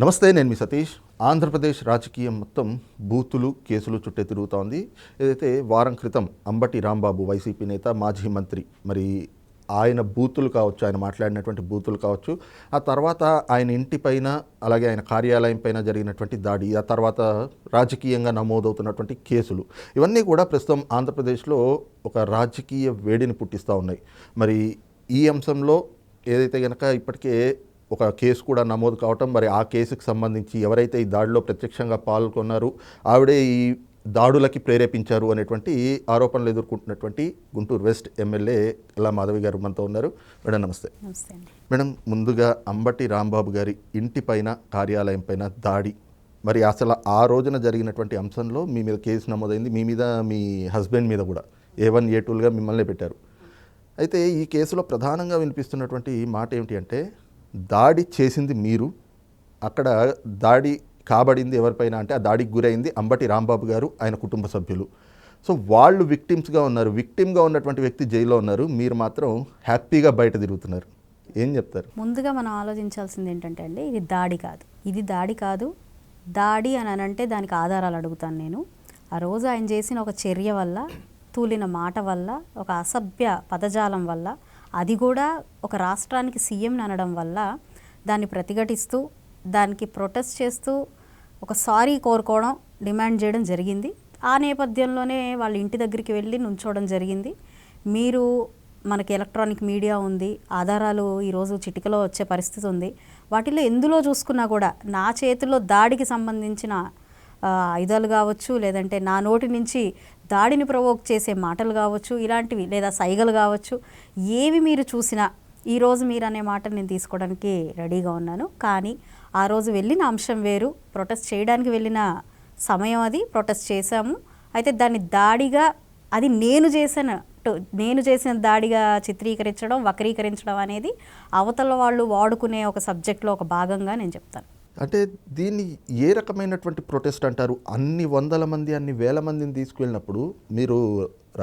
నమస్తే నేను మీ సతీష్. ఆంధ్రప్రదేశ్ రాజకీయం మొత్తం బూతులు కేసులు చుట్టే తిరుగుతోంది. ఏదైతే వారం క్రితం అంబటి రాంబాబు వైసీపీ నేత మాజీ మంత్రి మరి ఆయన బూతులు కావచ్చు ఆయన మాట్లాడినటువంటి బూతులు కావచ్చు ఆ తర్వాత ఆయన ఇంటిపైన అలాగే ఆయన కార్యాలయం పైన జరిగినటువంటి దాడి ఆ తర్వాత రాజకీయంగా నమోదవుతున్నటువంటి కేసులు ఇవన్నీ కూడా ప్రస్తుతం ఆంధ్రప్రదేశ్లో ఒక రాజకీయ వేడిని పుట్టిస్తూ ఉన్నాయి. మరి ఈ అంశంలో ఏదైతే కనుక ఇప్పటికే ఒక కేసు కూడా నమోదు కావటం మరి ఆ కేసుకు సంబంధించి ఎవరైతే ఈ దాడిలో ప్రత్యక్షంగా పాల్గొన్నారు ఆవిడే ఈ దాడులకి ప్రేరేపించారు అనేటువంటి ఆరోపణలు ఎదుర్కొంటున్నటువంటి గుంటూరు వెస్ట్ ఎమ్మెల్యే ఎల్లా మాధవి గారు మనతో ఉన్నారు. మేడం నమస్తే. మేడం ముందుగా అంబటి రాంబాబు గారి ఇంటిపైన కార్యాలయం పైన దాడి. మరి అసలు ఆ రోజున జరిగినటువంటి అంశంలో మీ మీద కేసు నమోదైంది. మీ మీద మీ హస్బెండ్ మీద కూడా ఏ వన్ ఏ టూలుగా మిమ్మల్ని పెట్టారు. అయితే ఈ కేసులో ప్రధానంగా వినిపిస్తున్నటువంటి మాట ఏమిటి అంటే దాడి చేసింది మీరు. అక్కడ దాడి కాబడింది ఎవరిపైన అంటే ఆ దాడికి గురైంది అంబటి రాంబాబు గారు ఆయన కుటుంబ సభ్యులు. సో వాళ్ళు విక్టిమ్స్గా ఉన్నారు. విక్టిమ్గా ఉన్నటువంటి వ్యక్తి జైల్లో ఉన్నారు. మీరు మాత్రం హ్యాపీగా బయట తిరుగుతున్నారు. ఏం చెప్తారు? ముందుగా మనం ఆలోచించాల్సింది ఏంటంటే అండి ఇది దాడి కాదు. ఇది దాడి కాదు. దాడి అని అనంటే దానికి ఆధారాలు అడుగుతాను నేను. ఆ రోజు ఆయన చేసిన ఒక చర్య వల్ల తూలిన మాట వల్ల ఒక అసభ్య పదజాలం వల్ల అది కూడా ఒక రాష్ట్రానికి సీఎంని అనడం వల్ల దాన్ని ప్రతిఘటిస్తూ దానికి ప్రొటెస్ట్ చేస్తూ ఒక సారీ కోరుకోవడం డిమాండ్ చేయడం జరిగింది. ఆ నేపథ్యంలోనే వాళ్ళ ఇంటి దగ్గరికి వెళ్ళి నుంచోవడం జరిగింది. మీరు మనకి ఎలక్ట్రానిక్ మీడియా ఉంది ఆధారాలు ఈరోజు చిటికలో వచ్చే పరిస్థితి ఉంది. వాటిలో ఎందులో చూసుకున్నా కూడా నా చేతిలో దాడికి సంబంధించిన ఆయుధాలు కావచ్చు లేదంటే నా నోటి నుంచి దాడిని ప్రవోక్ చేసే మాటలు కావచ్చు ఇలాంటివి లేదా సైగలు కావచ్చు ఏవి మీరు చూసినా ఈరోజు మీరు అనే మాట నేను తీసుకోవడానికి రెడీగా ఉన్నాను. కానీ ఆ రోజు వెళ్ళిన అంశం వేరు. ప్రొటెస్ట్ చేయడానికి వెళ్ళిన సమయం అది. ప్రొటెస్ట్ చేశాము. అయితే దాన్ని దాడిగా అది నేను చేసిన నేను చేసిన దాడిగా చిత్రీకరించడం వక్రీకరించడం అనేది అవతల వాళ్ళు వాడుకునే ఒక సబ్జెక్ట్లో ఒక భాగంగా నేను చెప్తాను. అంటే దీన్ని ఏ రకమైనటువంటి ప్రొటెస్ట్ అంటారు? అన్ని వందల మంది అన్ని వేల మందిని తీసుకువెళ్ళినప్పుడు మీరు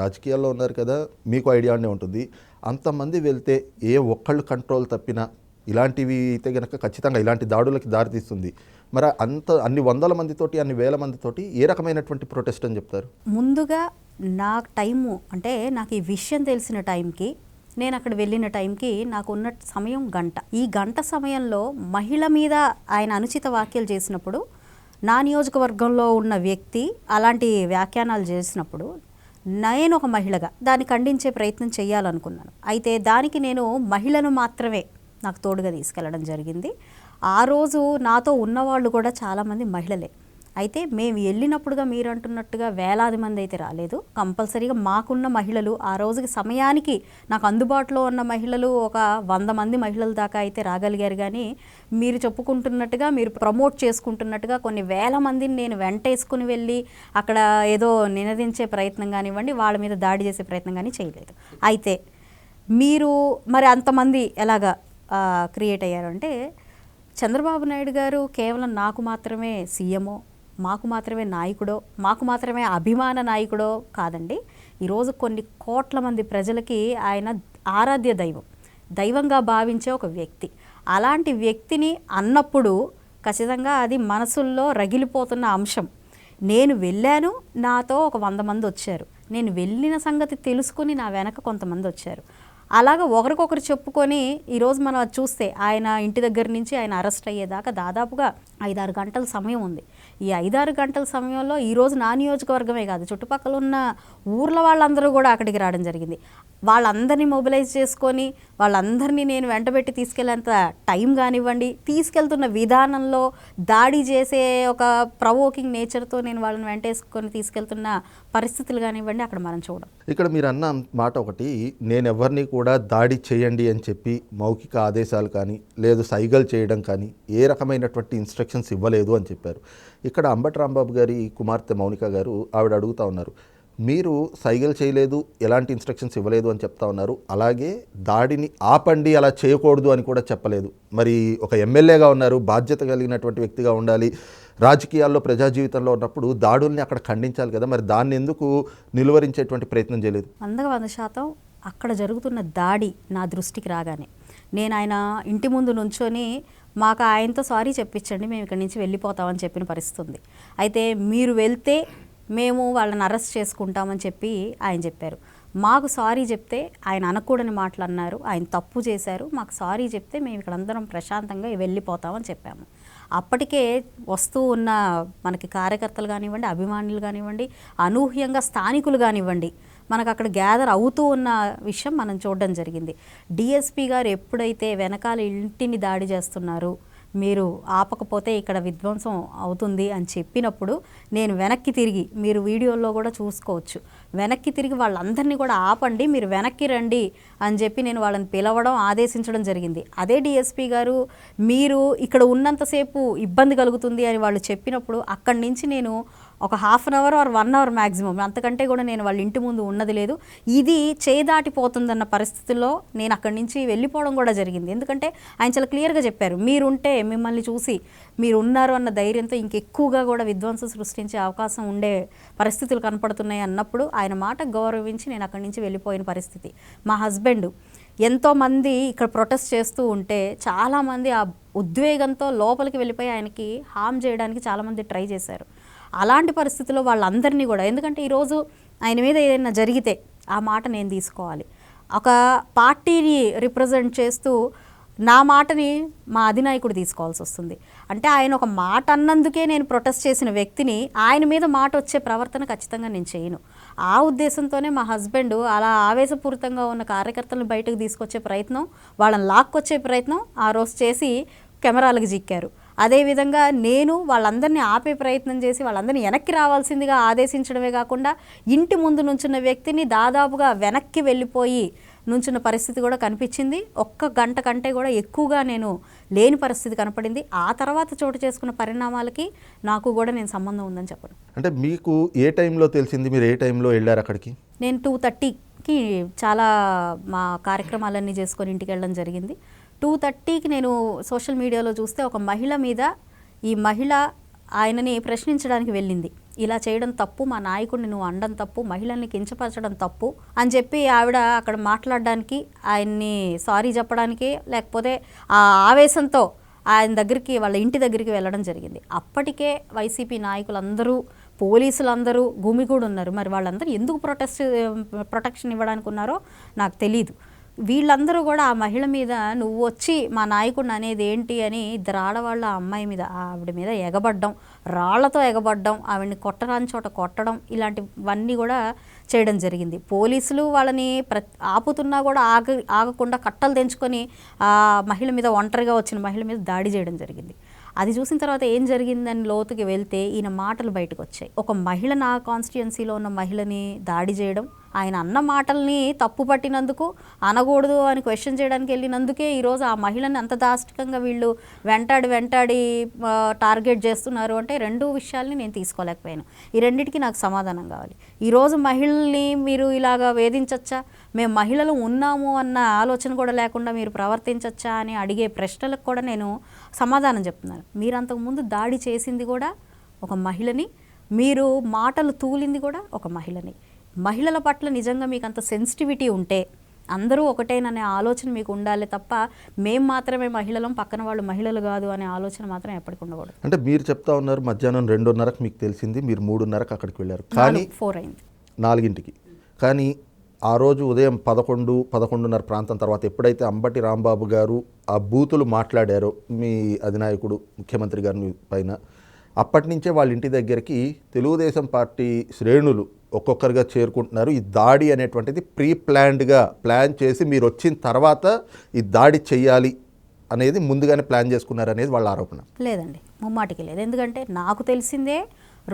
రాజకీయాల్లో ఉన్నారు కదా మీకు ఐడియానే ఉంటుంది. అంతమంది వెళ్తే ఏ ఒక్కళ్ళు కంట్రోల్ తప్పినా ఇలాంటివి అయితే కనుక ఖచ్చితంగా ఇలాంటి దాడులకి దారితీస్తుంది మరి అంత అన్ని వందల మందితోటి అన్ని వేల మందితోటి ఏ రకమైనటువంటి ప్రొటెస్ట్ అని చెప్తారు? ముందుగా నా టైము అంటే నాకు ఈ విషయం తెలిసిన టైంకి నేను అక్కడ వెళ్ళిన టైంకి నాకు ఉన్న సమయం గంట. ఈ గంట సమయంలో మహిళ మీద ఆయన అనుచిత వ్యాఖ్యలు చేసినప్పుడు నా నియోజకవర్గంలో ఉన్న వ్యక్తి అలాంటి వ్యాఖ్యానాలు చేసినప్పుడు నేను ఒక మహిళగా దాన్ని ఖండించే ప్రయత్నం చేయాలనుకున్నాను. అయితే దానికి నేను మహిళను మాత్రమే నాకు తోడుగా తీసుకెళ్ళడం జరిగింది. ఆ రోజు నాతో ఉన్నవాళ్ళు కూడా చాలామంది మహిళలే. అయితే మేము వెళ్ళినప్పుడుగా మీరు అంటున్నట్టుగా వేలాది మంది అయితే రాలేదు. కంపల్సరీగా మాకున్న మహిళలు ఆ రోజుకి సమయానికి నాకు అందుబాటులో ఉన్న మహిళలు ఒక వంద మంది మహిళల దాకా అయితే రాగలిగారు. కానీ మీరు చెప్పుకుంటున్నట్టుగా మీరు ప్రమోట్ చేసుకుంటున్నట్టుగా కొన్ని వేల మందిని నేను వెంటేసుకుని వెళ్ళి అక్కడ ఏదో నినదించే ప్రయత్నం కానివ్వండి వాళ్ళ మీద దాడి చేసే ప్రయత్నం కానీ చేయలేదు. అయితే మీరు మరి అంతమంది ఎలాగా క్రియేట్ అయ్యారంటే చంద్రబాబు నాయుడు గారు కేవలం నాకు మాత్రమే సీఎంఓ మాకు మాత్రమే నాయకుడో మాకు మాత్రమే అభిమాన నాయకుడో కాదండి. ఈరోజు కొన్ని కోట్ల మంది ప్రజలకి ఆయన ఆరాధ్య దైవం దైవంగా భావించే ఒక వ్యక్తి. అలాంటి వ్యక్తిని అన్నప్పుడు ఖచ్చితంగా అది మనసుల్లో రగిలిపోతున్న అంశం. నేను వెళ్ళాను నాతో ఒక వంద మంది వచ్చారు. నేను వెళ్ళిన సంగతి తెలుసుకుని నా వెనక కొంతమంది వచ్చారు. అలాగ ఒకరికొకరు చెప్పుకొని ఈరోజు మనం అది చూస్తే ఆయన ఇంటి దగ్గర నుంచి ఆయన అరెస్ట్ అయ్యేదాకా దాదాపుగా ఐదారు గంటల సమయం ఉంది. ఈ ఐదారు గంటల సమయంలో ఈరోజు నా నియోజకవర్గమే కాదు చుట్టుపక్కల ఉన్న ఊర్ల వాళ్ళందరూ కూడా అక్కడికి రావడం జరిగింది. వాళ్ళందరినీ మొబిలైజ్ చేసుకొని వాళ్ళందరినీ నేను వెంటబెట్టి తీసుకెళ్ళేంత టైం కానివ్వండి తీసుకెళ్తున్న విధానంలో దాడి చేసే ఒక ప్రవోకింగ్ నేచర్తో నేను వాళ్ళని వెంటేసుకొని తీసుకెళ్తున్న పరిస్థితులు కానివ్వండి అక్కడ మనం చూడం ఇక్కడ మీరు అన్న మాట ఒకటి నేను ఎవరిని కూడా దాడి చేయండి అని చెప్పి మౌఖిక ఆదేశాలు కానీ లేదు సైగలు చేయడం కానీ ఏ రకమైనటువంటి ఇన్స్ట్రక్షన్స్ ఇవ్వలేదు అని చెప్పారు. ఇక్కడ అంబటి రాంబాబు గారి కుమార్తె మౌనిక గారు ఆవిడ అడుగుతా ఉన్నారు మీరు సైగలు చేయలేదు ఎలాంటి ఇన్స్ట్రక్షన్స్ ఇవ్వలేదు అని చెప్తా ఉన్నారు. అలాగే దాడిని ఆపండి అలా చేయకూడదు అని కూడా చెప్పలేదు. మరి ఒక ఎమ్మెల్యేగా ఉన్నారు బాధ్యత కలిగినటువంటి వ్యక్తిగా ఉండాలి. రాజకీయాల్లో ప్రజా జీవితంలో ఉన్నప్పుడు దాడుల్ని అక్కడ ఖండించాలి కదా మరి దాన్ని ఎందుకు నిలువరించేటువంటి ప్రయత్నం చేయలేదు? వందకు వంద శాతం అక్కడ జరుగుతున్న దాడి నా దృష్టికి రాగానే. నేను ఆయన ఇంటి ముందు నుంచొని మాకు ఆయనతో సారీ చెప్పించండి మేము ఇక్కడి నుంచి వెళ్ళిపోతామని చెప్పిన పరిస్థితి ఉంది అయితే మీరు వెళ్తే మేము వాళ్ళని అరెస్ట్ చేసుకుంటామని చెప్పి ఆయన చెప్పారు. మాకు సారీ చెప్తే ఆయన అనకూడని మాటలు అన్నారు ఆయన తప్పు చేశారు మాకు సారీ చెప్తే మేము ఇక్కడ అందరం ప్రశాంతంగా వెళ్ళిపోతామని చెప్పాము. అప్పటికే వస్తూ ఉన్న మనకి కార్యకర్తలు కానివ్వండి అభిమానులు కానివ్వండి అనూహ్యంగా స్థానికులు కానివ్వండి మనకు అక్కడ గ్యాదర్ అవుతూ ఉన్న విషయం మనం చూడడం జరిగింది. డిఎస్పీ గారు ఎప్పుడైతే వెనకాల ఇంటిని దాడి చేస్తున్నారు మీరు ఆపకపోతే ఇక్కడ విధ్వంసం అవుతుంది అని చెప్పినప్పుడు నేను వెనక్కి తిరిగి మీరు వీడియోలో కూడా చూసుకోవచ్చు. వెనక్కి తిరిగి వాళ్ళందరినీ కూడా ఆపండి మీరు వెనక్కి రండి అని చెప్పి నేను వాళ్ళని పిలవడం ఆదేశించడం జరిగింది. అదే డిఎస్పీ గారు మీరు ఇక్కడ ఉన్నంతసేపు ఇబ్బంది కలుగుతుంది అని వాళ్ళు చెప్పినప్పుడు అక్కడి నుంచి నేను ఒక half an hour or one hour maximum అంతకంటే కూడా నేను వాళ్ళ ఇంటి ముందు ఉన్నది లేదు. ఇది చేదాటిపోతుందన్న పరిస్థితుల్లో నేను అక్కడి నుంచి వెళ్ళిపోవడం కూడా జరిగింది. ఎందుకంటే ఆయన చాలా క్లియర్గా చెప్పారు మీరుంటే మిమ్మల్ని చూసి మీరు ఉన్నారు అన్న ధైర్యంతో ఇంకెక్కువగా కూడా విధ్వంసం సృష్టించే అవకాశం ఉండే పరిస్థితులు కనపడుతున్నాయి అన్నప్పుడు ఆయన మాట గౌరవించి నేను అక్కడి నుంచి వెళ్ళిపోయిన పరిస్థితి. మా హస్బెండ్ ఎంతోమంది ఇక్కడ ప్రొటెస్ట్ చేస్తూ ఉంటే చాలామంది ఆ ఉద్వేగంతో లోపలికి వెళ్ళిపోయి ఆయనకి హామ్ చేయడానికి చాలామంది ట్రై చేశారు. అలాంటి పరిస్థితుల్లో వాళ్ళందరినీ కూడా ఎందుకంటే ఈరోజు ఆయన మీద ఏదైనా జరిగితే ఆ మాట నేను తీసుకోవాలి. ఒక పార్టీని రిప్రజెంట్ చేస్తూ నా మాటని మా అధినాయకుడు తీసుకోవాల్సి వస్తుంది. అంటే ఆయన ఒక మాట అన్నందుకే నేను ప్రొటెస్ట్ చేసిన వ్యక్తిని ఆయన మీద మాట వచ్చే ప్రవర్తన ఖచ్చితంగా నేను చేయను. ఆ ఉద్దేశంతోనే మా హస్బెండ్ అలా ఆవేశపూరితంగా ఉన్న కార్యకర్తలను బయటకు తీసుకొచ్చే ప్రయత్నం వాళ్ళని లాక్కొచ్చే ప్రయత్నం ఆ రోజు చేసి కెమెరాలకు జిక్కారు. అదేవిధంగా నేను వాళ్ళందరినీ ఆపే ప్రయత్నం చేసి వాళ్ళందరినీ వెనక్కి రావాల్సిందిగా ఆదేశించడమే కాకుండా ఇంటి ముందు నుంచున్న వ్యక్తిని దాదాపుగా వెనక్కి వెళ్ళిపోయి నుంచున్న పరిస్థితి కూడా కనిపించింది. ఒక్క గంట కంటే కూడా ఎక్కువగా నేను లేని పరిస్థితి కనపడింది. ఆ తర్వాత చోటు చేసుకున్న పరిణామాలకి నాకు కూడా నేను సంబంధం ఉందని చెప్పను. అంటే మీకు ఏ టైంలో తెలిసింది? మీరు ఏ టైంలో వెళ్ళారు అక్కడికి? నేను టూ థర్టీకి చాలా మా కార్యక్రమాలన్నీ చేసుకొని ఇంటికి వెళ్ళడం జరిగింది. టూ థర్టీకి నేను సోషల్ మీడియాలో చూస్తే ఒక మహిళ మీద ఈ మహిళ ఆయనని ప్రశ్నించడానికి వెళ్ళింది. ఇలా చేయడం తప్పు మా నాయకుడిని నువ్వు అండం తప్పు మహిళల్ని కించపరచడం తప్పు అని చెప్పి ఆవిడ అక్కడ మాట్లాడడానికి ఆయన్ని సారీ చెప్పడానికి లేకపోతే ఆ ఆవేశంతో ఆయన దగ్గరికి వాళ్ళ ఇంటి దగ్గరికి వెళ్ళడం జరిగింది. అప్పటికే వైసీపీ నాయకులందరూ పోలీసులందరూ గుమిగూడు ఉన్నారు మరి వాళ్ళందరూ ఎందుకు ప్రొటెస్ట్ ప్రొటెక్షన్ ఇవ్వడానికి ఉన్నారో నాకు తెలియదు వీళ్ళందరూ కూడా ఆ మహిళ మీద నువ్వు వచ్చి మా నాయకుడిని అనేది ఏంటి అని ఇద్దరు ఆడవాళ్ళు ఆ అమ్మాయి మీద ఆవిడ మీద ఎగబడ్డం రాళ్ళతో ఎగబడ్డం ఆవిడని కొట్టరాని చోట కొట్టడం ఇలాంటివన్నీ కూడా చేయడం జరిగింది. పోలీసులు వాళ్ళని ప్ర ఆపుతున్నా కూడా ఆగ ఆగకుండా కట్టలు తెంచుకొని ఆ మహిళ మీద ఒంటరిగా వచ్చిన మహిళ మీద దాడి చేయడం జరిగింది. అది చూసిన తర్వాత ఏం జరిగిందని లోతుకి వెళ్తే ఈయన మాటలు బయటకు వచ్చాయి ఒక మహిళ నా కాన్స్టిట్యున్సీలో ఉన్న మహిళని దాడి చేయడం ఆయన అన్న మాటల్ని తప్పు పట్టినందుకు అనకూడదు అని క్వశ్చన్ చేయడానికి వెళ్ళినందుకే ఈరోజు ఆ మహిళని అంత దాష్టికంగా వీళ్ళు వెంటాడి వెంటాడి టార్గెట్ చేస్తున్నారు అంటే రెండు విషయాల్ని నేను తీసుకోలేకపోయాను. ఈ రెండింటికి నాకు సమాధానం కావాలి. ఈరోజు మహిళల్ని మీరు ఇలాగా వేధించచ్చా? మేము మహిళలు ఉన్నాము అన్న ఆలోచన కూడా లేకుండా మీరు ప్రవర్తించచ్చా అని అడిగే ప్రశ్నలకు కూడా నేను సమాధానం చెప్తున్నాను. మీరు అంతకుముందు దాడి చేసింది కూడా ఒక మహిళని మీరు మాటలు తూలింది కూడా ఒక మహిళని. మహిళల పట్ల నిజంగా మీకు అంత సెన్సిటివిటీ ఉంటే అందరూ ఒకటేననే ఆలోచన మీకు ఉండాలి తప్ప మేం మాత్రమే మహిళలం పక్కన వాళ్ళు మహిళలు కాదు అనే ఆలోచన మాత్రం ఎప్పటికి ఉండకూడదు. అంటే మీరు చెప్తా ఉన్నారు మధ్యాహ్నం రెండున్నరకు మీకు తెలిసింది మీరు మూడున్నరకు అక్కడికి వెళ్ళారు. కానీ ఫోర్ అయింది. నాలుగింటికి. కానీ ఆ రోజు ఉదయం పదకొండు పదకొండున్నర ప్రాంతం తర్వాత ఎప్పుడైతే అంబటి రాంబాబు గారు ఆ బూతులు మాట్లాడారో మీ అధినాయకుడు ముఖ్యమంత్రి గారి పైన అప్పటి నుంచే వాళ్ళ ఇంటి దగ్గరికి తెలుగుదేశం పార్టీ శ్రేణులు ఒక్కొక్కరుగా చేరుకుంటున్నారు. ఈ దాడి అనేటువంటిది ప్రీ ప్లాన్డ్గా ప్లాన్ చేసి మీరు వచ్చిన తర్వాత ఈ దాడి చేయాలి అనేది ముందుగానే ప్లాన్ చేసుకున్నారు అనేది వాళ్ళ ఆరోపణ. లేదండి ముమ్మాటికి లేదు. ఎందుకంటే నాకు తెలిసిందే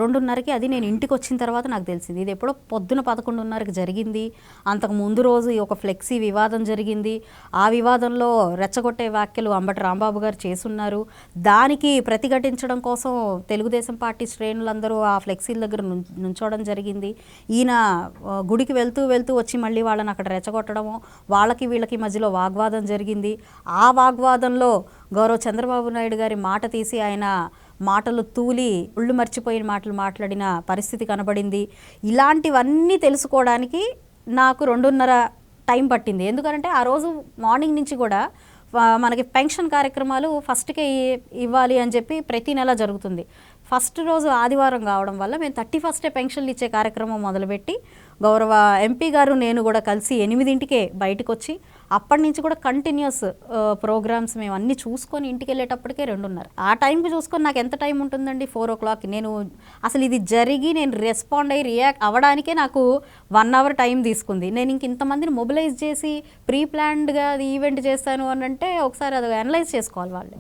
రెండున్నరకి అది నేను ఇంటికి వచ్చిన తర్వాత నాకు తెలిసింది. ఇది ఎప్పుడో పొద్దున పదకొండున్నరకి జరిగింది. అంతకు ముందు రోజు ఈ ఒక ఫ్లెక్సీ వివాదం జరిగింది. ఆ వివాదంలో రెచ్చగొట్టే వ్యాఖ్యలు అంబటి రాంబాబు గారు చేసున్నారు. దానికి ప్రతిఘటించడం కోసం తెలుగుదేశం పార్టీ శ్రేణులందరూ ఆ ఫ్లెక్సీల దగ్గర నుంచోవడం జరిగింది. ఈయన గుడికి వెళ్తూ వెళ్తూ వచ్చి మళ్ళీ వాళ్ళని అక్కడ రెచ్చగొట్టడము వాళ్ళకి వీళ్ళకి మధ్యలో వాగ్వాదం జరిగింది. ఆ వాగ్వాదంలో గౌరవ చంద్రబాబు నాయుడు గారి మాట తీసి ఆయన మాటలు తూలి ఉళ్ళు మర్చిపోయిన మాటలు మాట్లాడిన పరిస్థితి కనబడింది. ఇలాంటివన్నీ తెలుసుకోవడానికి నాకు రెండున్నర టైం పట్టింది. ఎందుకంటే ఆ రోజు మార్నింగ్ నుంచి కూడా మనకి పెన్షన్ కార్యక్రమాలు ఫస్ట్కే ఇవ్వాలి అని చెప్పి ప్రతి నెల జరుగుతుంది. ఫస్ట్ రోజు ఆదివారం కావడం వల్ల మేము థర్టీ ఫస్టే పెన్షన్లు ఇచ్చే కార్యక్రమం మొదలుపెట్టి గౌరవ ఎంపీ గారు నేను కూడా కలిసి ఎనిమిదింటికే బయటకు వచ్చి అప్పటి నుంచి కూడా కంటిన్యూస్ ప్రోగ్రామ్స్ మేము అన్ని చూసుకొని ఇంటికి వెళ్ళేటప్పటికే రెండున్నర. ఆ టైంకి చూసుకొని నాకు ఎంత టైం ఉంటుందండి? ఫోర్ ఓ క్లాక్ నేను అసలు ఇది జరిగి నేను రెస్పాండ్ అయ్యి రియాక్ట్ అవ్వడానికే నాకు వన్ అవర్ టైం తీసుకుంది. నేను ఇంక ఇంతమందిని మొబిలైజ్ చేసి ప్రీ ప్లాన్డ్గా అది ఈవెంట్ చేస్తాను అని అంటే ఒకసారి అది అనలైజ్ చేసుకోవాలి వాళ్ళు.